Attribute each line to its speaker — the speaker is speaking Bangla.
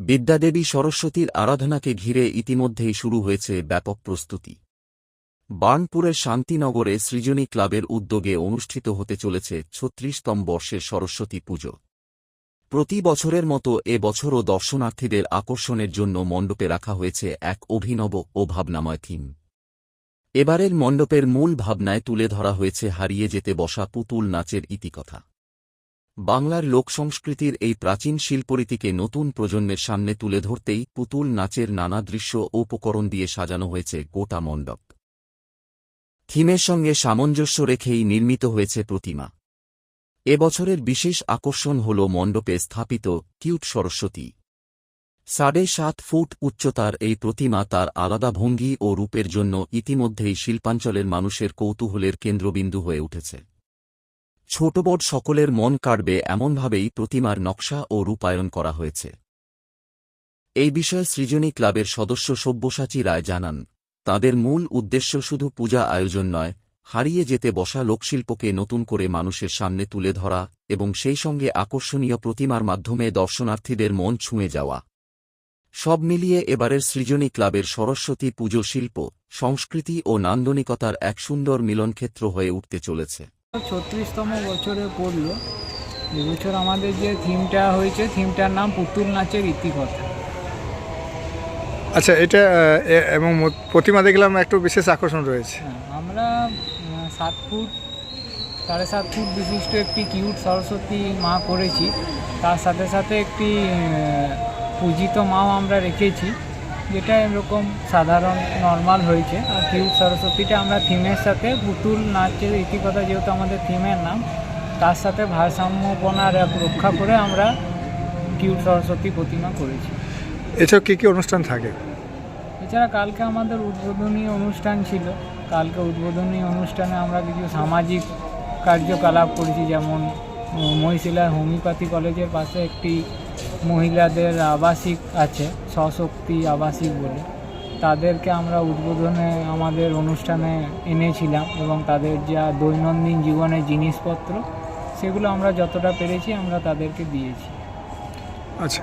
Speaker 1: বিদ্যাদেবী সরস্বতীর আরাধনাকে ঘিরে ইতিমধ্যেই শুরু হয়েছে ব্যাপক প্রস্তুতি। বার্নপুরের শান্তিনগরে সৃজনী ক্লাবের উদ্যোগে অনুষ্ঠিত হতে চলেছে ছত্রিশতম বর্ষের সরস্বতী পুজো। প্রতি বছরের মতো এ বছরও দর্শনার্থীদের আকর্ষণের জন্য মণ্ডপে রাখা হয়েছে এক অভিনব ও ভাবনাময় থিম। এবারের মণ্ডপের মূল ভাবনায় তুলে ধরা হয়েছে হারিয়ে যেতে বসা পুতুল নাচের ইতিকথা। বাংলার লোকসংস্কৃতির এই প্রাচীন শিল্পরীতিকে নতুন প্রজন্মের সামনে তুলে ধরতেই পুতুল নাচের নানা দৃশ্য উপকরণ দিয়ে সাজানো হয়েছে গোটা মণ্ডপ। থিমের সঙ্গে সামঞ্জস্য রেখেই নির্মিত হয়েছে প্রতিমা। এবছরের বিশেষ আকর্ষণ হল মণ্ডপে স্থাপিত কিউট সরস্বতী। সাড়ে সাত ফুট উচ্চতার এই প্রতিমা তার আলাদা ভঙ্গি ও রূপের জন্য ইতিমধ্যেই শিল্পাঞ্চলের মানুষের কৌতূহলের কেন্দ্রবিন্দু হয়ে উঠেছে। ছোট বড় সকলের মন কাড়বে এমনভাবেই প্রতিমার নকশা ও রূপায়ণ করা হয়েছে। এই বিষয়ে সৃজনী ক্লাবের সদস্য সব্যসাচী রায় জানান, তাদের মূল উদ্দেশ্য শুধু পূজা আয়োজন নয়, হারিয়ে যেতে বসা লোকশিল্পকে নতুন করে মানুষের সামনে তুলে ধরা এবং সেই সঙ্গে আকর্ষণীয় প্রতিমার মাধ্যমে দর্শনার্থীদের মন ছুঁয়ে যাওয়া। সব মিলিয়ে এবারের সৃজনী ক্লাবের সরস্বতী পুজো শিল্প, সংস্কৃতি ও নান্দনিকতার এক সুন্দর মিলনক্ষেত্র হয়ে উঠতে চলেছে।
Speaker 2: ছত্রিশতম বছরে পড়ল। এবছর আমাদের যে থিমটা হয়েছে থিমটার নাম পুতুল নাচের ইতিকথা।
Speaker 3: আচ্ছা এটা এবং প্রতিমা দেখলাম একটু বিশেষ আকর্ষণ রয়েছে।
Speaker 2: হ্যাঁ, আমরা সাত ফুট সাড়ে সাত ফুট বিশিষ্ট একটি কিউট সরস্বতী মা করেছি। তার সাথে সাথে একটি পূজিত মাও আমরা রেখেছি। যেটা এরকম সাধারণ নর্মাল হয়েছে। আর কিউট সরস্বতীটা আমরা থিমের সাথে পুতুল নাচের ইতিকথা যেহেতু আমাদের থিমের নাম তার সাথে ভারসাম্যপনার এক রক্ষা করে আমরা কিউট সরস্বতী প্রতিমা করেছি।
Speaker 3: এছাড়াও কী কী অনুষ্ঠান থাকে?
Speaker 2: এছাড়া কালকে আমাদের উদ্বোধনী অনুষ্ঠান ছিল। কালকে উদ্বোধনী অনুষ্ঠানে আমরা কিছু সামাজিক কার্যকলাপ করেছি যেমন উম, মহিশিলার হোমিওপ্যাথি কলেজের পাশে একটি মহিলাদের আবাসিক আছে, সশক্তি আবাসিক বলে। তাদেরকে আমরা উদ্বোধনে আমাদের অনুষ্ঠানে এনেছিলাম এবং তাদের যা দৈনন্দিন জীবনের জিনিসপত্র, সেগুলো আমরা যতটা পেরেছি আমরা তাদেরকে দিয়েছি।
Speaker 3: আচ্ছা।